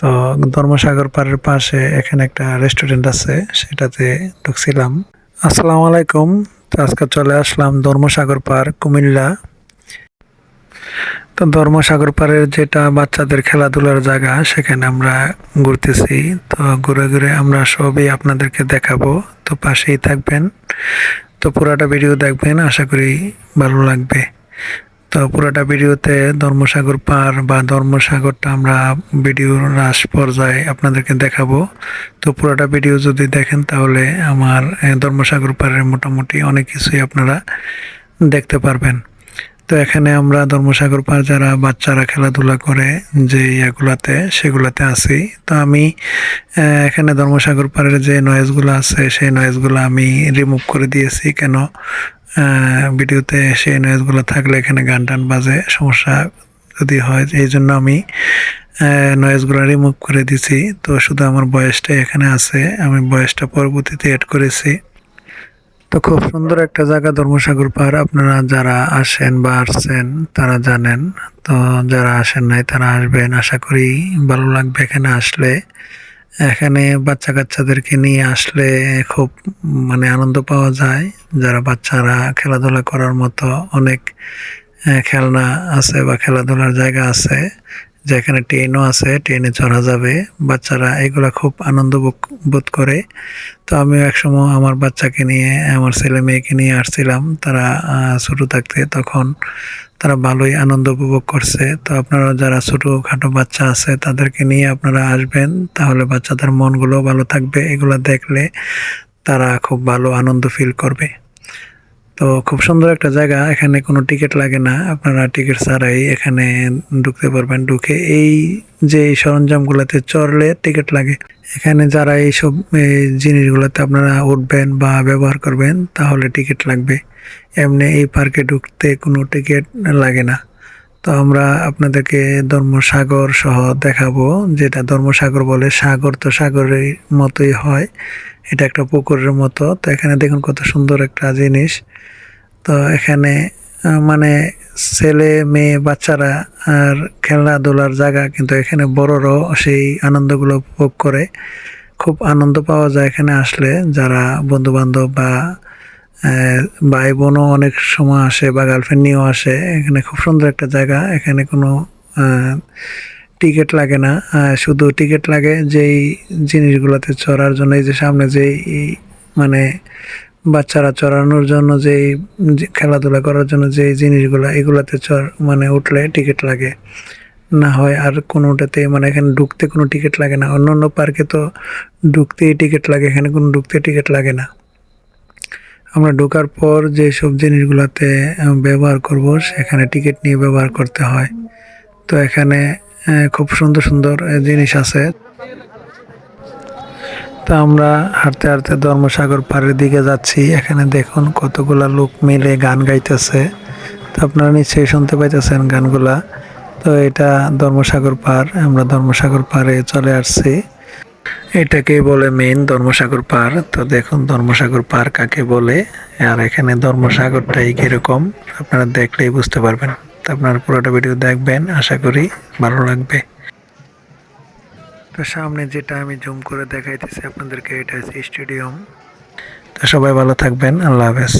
তো ধর্মসাগর পাড়ের পাশে এখানে একটা রেস্টুরেন্ট আছে, সেটাতে ঢুকছিলাম। আসসালামু আলাইকুম। তো আজকে চলে আসলাম ধর্মসাগর পার্ক কুমিল্লা। তো ধর্মসাগর পাড়ের যেটা বাচ্চাদের খেলাধুলার জায়গা, সেখানে আমরা ঘুরতেছি। তো ঘুরে ঘুরে আমরা সবই আপনাদেরকে দেখাবো। তো পাশেই থাকবেন। তো পুরাটা ভিডিও দেখবেন, আশা করি ভালো লাগবে। তো পুরোটা ভিডিওতে ধর্মসাগর পার বা ধর্মসাগরটা আমরা ভিডিওর রাস পর্যায়ে আপনাদেরকে দেখাবো। তো পুরোটা ভিডিও যদি দেখেন তাহলে আমার ধর্মসাগর পাড়ের মোটামুটি অনেক কিছুই আপনারা দেখতে পারবেন। তো এখানে আমরা ধর্মসাগর পার যারা বাচ্চারা খেলাধুলা করে যে ইয়াগুলাতে, সেগুলাতে আছি। তো আমি এখানে ধর্মসাগর পাড়ের যে নয়েজগুলো আছে, সেই নয়েজগুলো আমি রিমুভ করে দিয়েছি। কেন? ভিডিওতে সেই নয়েজগুলো থাকলে এখানে গান টান বাজে, সমস্যা যদি হয় এই জন্য আমি নয়েজগুলো রিমুভ করে দিছি। তো শুধু আমার বয়সটা এখানে আছে, আমি বয়সটা পরবর্তীতে অ্যাড করেছি। তো খুব সুন্দর একটা জায়গা ধর্মসাগর পাহাড় আপনারা যারা আসেন বা আসছেন, তারা জানেন। তো যারা আসেন নাই, তারা আসবেন। আশা করি ভালো লাগবে এখানে আসলে। এখানে বাচ্চা কাচ্চাদেরকে নিয়ে আসলে খুব মানে আনন্দ পাওয়া যায়। যারা বাচ্চারা খেলাধুলা করার মতো অনেক খেলনা আছে বা খেলাধুলার জায়গা আছে, যেখানে ট্রেনও আছে, ট্রেনে চড়া যাবে। বাচ্চারা এগুলা খুব আনন্দ বোধ- করে। তো আমিও একসময় আমার বাচ্চাকে নিয়ে, আমার ছেলে মেয়েকে নিয়ে আসছিলাম। তারা ছোট থাকতে তখন তারা ভালোই আনন্দ উপভোগ করছে। তো আপনারা যারা ছোটোখাটো বাচ্চা আছে, তাদেরকে নিয়ে আপনারা আসবেন। তাহলে বাচ্চাদের মনগুলো ভালো থাকবে। এগুলো দেখলে তারা খুব ভালো আনন্দ ফিল করবে। তো খুব সুন্দর একটা জায়গা। এখানে কোনো টিকিট লাগে না। আপনারা টিকিট ছাড়াই এখানে ঢুকতে পারবেন। ঢুকে এই যে এই সরঞ্জামগুলোতে চড়লে টিকিট লাগে। এখানে যারা এইসব এই জিনিসগুলোতে আপনারা উঠবেন বা ব্যবহার করবেন, তাহলে টিকিট লাগবে। এমনি এই পার্কে ঢুকতে কোনো টিকিট লাগে না। তো আমরা আপনাদেরকে ধর্মসাগর সহ দেখাবো, যেটা ধর্মসাগর বলে সাগর তো সাগরের মতোই হয়, এটা একটা পুকুরের মতো। তো এখানে দেখুন কত সুন্দর একটা জিনিস। তো এখানে মানে ছেলে, মেয়ে, বাচ্চারা আর খেলাধুলার জায়গা কিন্তু এখানে বড়রাও সেই আনন্দগুলো উপভোগ করে। খুব আনন্দ পাওয়া যায় এখানে আসলে যারা বন্ধু বান্ধব বা ভাই বোনও অনেক সময় আসে বা গার্লফ্রেন্ড নিয়েও আসে। এখানে খুব সুন্দর একটা জায়গা। এখানে কোনো টিকিট লাগে না। শুধু টিকিট লাগে যেই জিনিসগুলোতে চড়ার জন্য, এই যে সামনে যেই মানে বাচ্চারা চড়ানোর জন্য যে খেলাধুলা করার জন্য যেই জিনিসগুলো, এগুলাতে চড় মানে উঠলে টিকিট লাগে। না হয় আর কোনোটাতে মানে এখানে ঢুকতে কোনো টিকিট লাগে না। অন্য অন্য পার্কে তো ঢুকতেই টিকিট লাগে, এখানে কোনো ঢুকতে টিকিট লাগে না। আমরা ঢোকার পর যে সব জিনিসগুলোতে ব্যবহার করব, সেখানে টিকিট নিয়ে ব্যবহার করতে হয়। তো এখানে খুব সুন্দর সুন্দর জিনিস আছে। তো আমরা হাঁটতে হাঁটতে ধর্মসাগর পাড়ের দিকে যাচ্ছি। এখানে দেখুন কতগুলা লোক মিলে গান গাইতেছে। তো আপনারা নিশ্চয়ই শুনতে পাইতেছেন গানগুলা। তো এটা ধর্মসাগর পাড়, আমরা ধর্মসাগর পাড়ে চলে আসছি। এটাকে বলে মেইন ধর্মসাগর পার তো দেখুন ধর্মসাগর পার কাকে বলে, আর এখানে ধর্মসাগরটাই কীরকম, আপনারা দেখলেই বুঝতে পারবেন। তো আপনারা পুরোটা ভিডিও দেখবেন, আশা করি ভালো লাগবে। তো সামনে যেটা আমি জুম করে দেখাইতেছি আপনাদেরকে, এটা হচ্ছে স্টেডিয়াম তো সবাই ভালো থাকবেন, আল্লাহ হাফেজ।